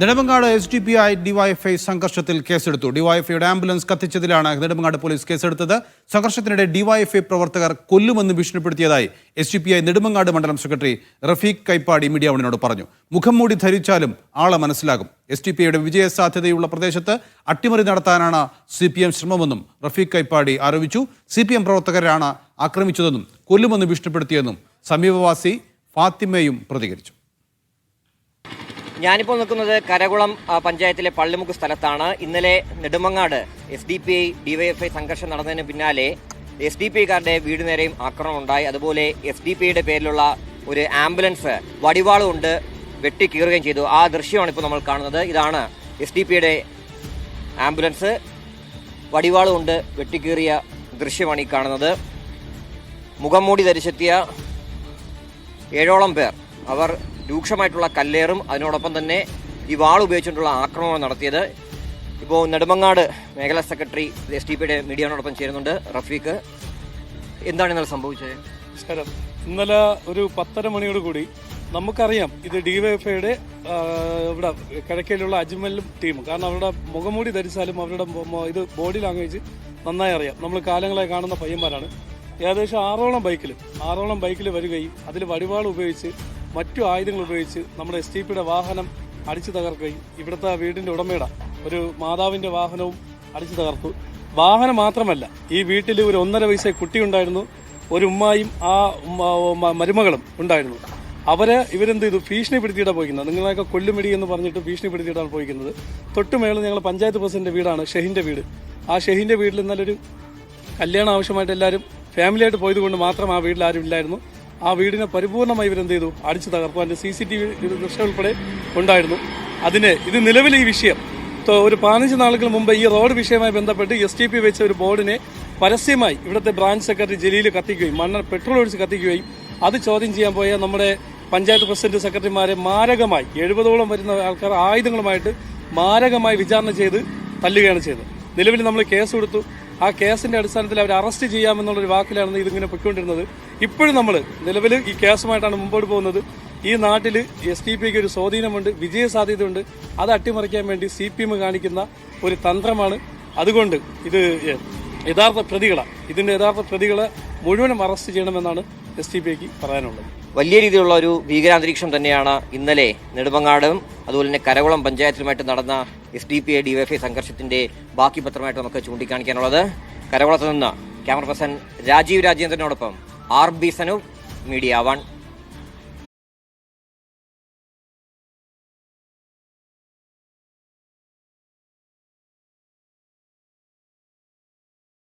Nedumangad S D P I DYFI സംഘർഷത്തിൽ കേസെടുത്തു. ഡിവൈഎഫ്ഐയുടെ ആംബുലൻസ് കത്തിച്ചതിലാണ് നെടുമങ്ങാട് പോലീസ് കേസെടുത്തത്. സംഘർഷത്തിനിടെ ഡിവൈഎഫ്ഐ പ്രവർത്തകർ കൊല്ലുമെന്ന് ഭീഷണിപ്പെടുത്തിയതായി S D P I Nedumangad മണ്ഡലം സെക്രട്ടറി റഫീഖ് കൈപ്പാടി മീഡിയ വണിനോട് പറഞ്ഞു. മുഖം മൂടി ധരിച്ചാലും ആളെ മനസ്സിലാകും. എസ് ഡി പി ഐയുടെ വിജയ സാധ്യതയുള്ള പ്രദേശത്ത് അട്ടിമറി നടത്താനാണ് സി പി എം ശ്രമമെന്നും റഫീഖ് കൈപ്പാടി ആരോപിച്ചു. സി പി എം പ്രവർത്തകരാണ് ആക്രമിച്ചതെന്നും കൊല്ലുമെന്ന് ഭീഷണിപ്പെടുത്തിയെന്നും സമീപവാസി ഫാത്തിമയും പ്രതികരിച്ചു. ഞാനിപ്പോൾ നിൽക്കുന്നത് കരകുളം പഞ്ചായത്തിലെ പള്ളിമുക്ക് സ്ഥലത്താണ്. ഇന്നലെ Nedumangad S D P I DYFI സംഘർഷം നടന്നതിന് പിന്നാലെ എസ് ഡി പി ഐക്കാരുടെ വീട് നേരെയും ആക്രമണം ഉണ്ടായി. അതുപോലെ എസ് ഡി പി ഐയുടെ പേരിലുള്ള ഒരു ആംബുലൻസ് വടിവാൾ കൊണ്ട് വെട്ടിക്കീറുകയും ചെയ്തു. ആ ദൃശ്യമാണ് ഇപ്പോൾ നമ്മൾ കാണുന്നത്. ഇതാണ് എസ് ഡി പി ഐയുടെ ആംബുലൻസ് വടിവാൾ കൊണ്ട് വെട്ടിക്കീറിയ ദൃശ്യമാണ് ഈ കാണുന്നത്. മുഖം മൂടി ധരിച്ചെത്തിയ ഏഴോളം പേർ അവർ രൂക്ഷമായിട്ടുള്ള കല്ലേറും അതിനോടൊപ്പം തന്നെ ഈ വാൾ ഉപയോഗിച്ചുകൊണ്ടുള്ള ആക്രമണം നടത്തിയത്. ഇപ്പോൾ നെടുമങ്ങാട് മേഖലാ സെക്രട്ടറി എസ് ടി പിയുടെ മീഡിയയോടൊപ്പം ചേരുന്നുണ്ട്. റഫീഖ് എന്താണ് ഇന്നലെ സംഭവിച്ചത്? നമസ്കാരം. ഇന്നലെ ഒരു പത്തര മണിയോട് കൂടി നമുക്കറിയാം ഇത് ഡിവൈഎഫ്ഐയുടെ ഇവിടെ കിഴക്കയിലുള്ള അജ്മലും ടീമും കാരണം അവരുടെ മുഖംമൂടി ധരിച്ചാലും അവരുടെ ഇത് ബോഡി ലാംഗ്വേജ് നന്നായി അറിയാം. നമ്മൾ കാലങ്ങളായി കാണുന്ന പയ്യന്മാരാണ്. ഏകദേശം ആറോളം ബൈക്കിൽ ആറോളം ബൈക്കിൽ വരികയും അതിൽ വടിവാൾ ഉപയോഗിച്ച് മറ്റു ആയുധങ്ങൾ ഉപയോഗിച്ച് നമ്മുടെ എസ് ടി പിയുടെ വാഹനം അടിച്ചു തകർക്കുകയും ഇവിടുത്തെ വീടിന്റെ ഉടമയുടെ ഒരു മാതാവിന്റെ വാഹനവും അടിച്ചു തകർത്തു. വാഹനം മാത്രമല്ല ഈ വീട്ടിൽ ഒരു ഒന്നര വയസ്സ് കുട്ടി ഉണ്ടായിരുന്നു ഒരു ഉമ്മായും ആ മരുമകളും ഉണ്ടായിരുന്നു. അവരെ ഇവരെന്ത് ചെയ്തു? ഭീഷണിപ്പെടുത്തിയിട്ടാണ് പോയിക്കുന്നത്. നിങ്ങളെയൊക്കെ കൊല്ലുമിടി എന്ന് പറഞ്ഞിട്ട് ഭീഷണിപ്പെടുത്തിയിട്ടാണ് പോയിക്കുന്നത്. തൊട്ടുമേളിൽ ഞങ്ങൾ പഞ്ചായത്ത് പ്രസിഡന്റ് വീടാണ് ഷെഹിന്റെ വീട്. ആ ഷെഹിന്റെ വീട്ടിൽ ഇന്നലെ കല്യാണം ആവശ്യമായിട്ട് എല്ലാവരും ഫാമിലിയായിട്ട് പോയതുകൊണ്ട് മാത്രം ആ വീട്ടിൽ ആരും ഇല്ലായിരുന്നു. ആ വീടിനെ പരിപൂർണമായി ഇവരെന്ത് ചെയ്തു? അടിച്ചു തകർത്തു. അതിന്റെ സി സി ടി വി ദൃശ്യം ഉൾപ്പെടെ ഉണ്ടായിരുന്നു. അതിന് ഇത് നിലവിൽ ഈ വിഷയം. ഒരു പതിനഞ്ച് നാളുകൾ മുമ്പ് ഈ റോഡ് വിഷയവുമായി ബന്ധപ്പെട്ട് എസ് ടി പി വെച്ച ഒരു ബോർഡിനെ പരസ്യമായി ഇവിടുത്തെ ബ്രാഞ്ച് സെക്രട്ടറി ജലീൽ കത്തിക്കുകയും മണ്ണ് പെട്രോൾ ഒഴിച്ച് കത്തിക്കുകയും അത് ചോദ്യം ചെയ്യാൻ പോയ നമ്മുടെ പഞ്ചായത്ത് പ്രസിഡന്റ് സെക്രട്ടറിമാരെ മാരകമായി എഴുപതോളം വരുന്ന ആൾക്കാർ ആയുധങ്ങളുമായിട്ട് മാരകമായി വിചാരണ ചെയ്ത് തല്ലുകയാണ് ചെയ്തത്. നിലവിൽ നമ്മൾ കേസ് കൊടുത്തു. ആ കേസിന്റെ അടിസ്ഥാനത്തിൽ അവർ അറസ്റ്റ് ചെയ്യാമെന്നുള്ളൊരു വാക്കിലാണ് ഇതിങ്ങനെ പൊയ്ക്കൊണ്ടിരുന്നത്. ഇപ്പോഴും നമ്മൾ നിലവിൽ ഈ കേസുമായിട്ടാണ് മുമ്പോട്ട് പോകുന്നത്. ഈ നാട്ടിൽ എസ് ടി പിക്ക് ഒരു സ്വാധീനമുണ്ട് വിജയ സാധ്യതയുണ്ട് അത് അട്ടിമറിക്കാൻ വേണ്ടി സി പി എം കാണിക്കുന്ന ഒരു തന്ത്രമാണ്. അതുകൊണ്ട് ഇത് യഥാർത്ഥ പ്രതികളാണ് ഇതിന്റെ യഥാർത്ഥ പ്രതികളെ മുഴുവനും അറസ്റ്റ് ചെയ്യണമെന്നാണ് എസ് ടി പിക്ക് പറയാനുള്ളത്. വലിയ രീതിയിലുള്ള ഒരു ഭീകരാന്തരീക്ഷം തന്നെയാണ് ഇന്നലെ നെടുമങ്ങാടും അതുപോലെ തന്നെ കരകുളം പഞ്ചായത്തിലുമായിട്ട് നടന്ന S D P I DYFI സംഘർഷത്തിന്റെ ബാക്കി പത്രമായിട്ട് നമുക്ക് ചൂണ്ടിക്കാണിക്കാനുള്ളത്. കരകുളത്ത് നിന്ന് camera person Rajeev രാജേന്ദ്രനോടൊപ്പം R B Sanu media one.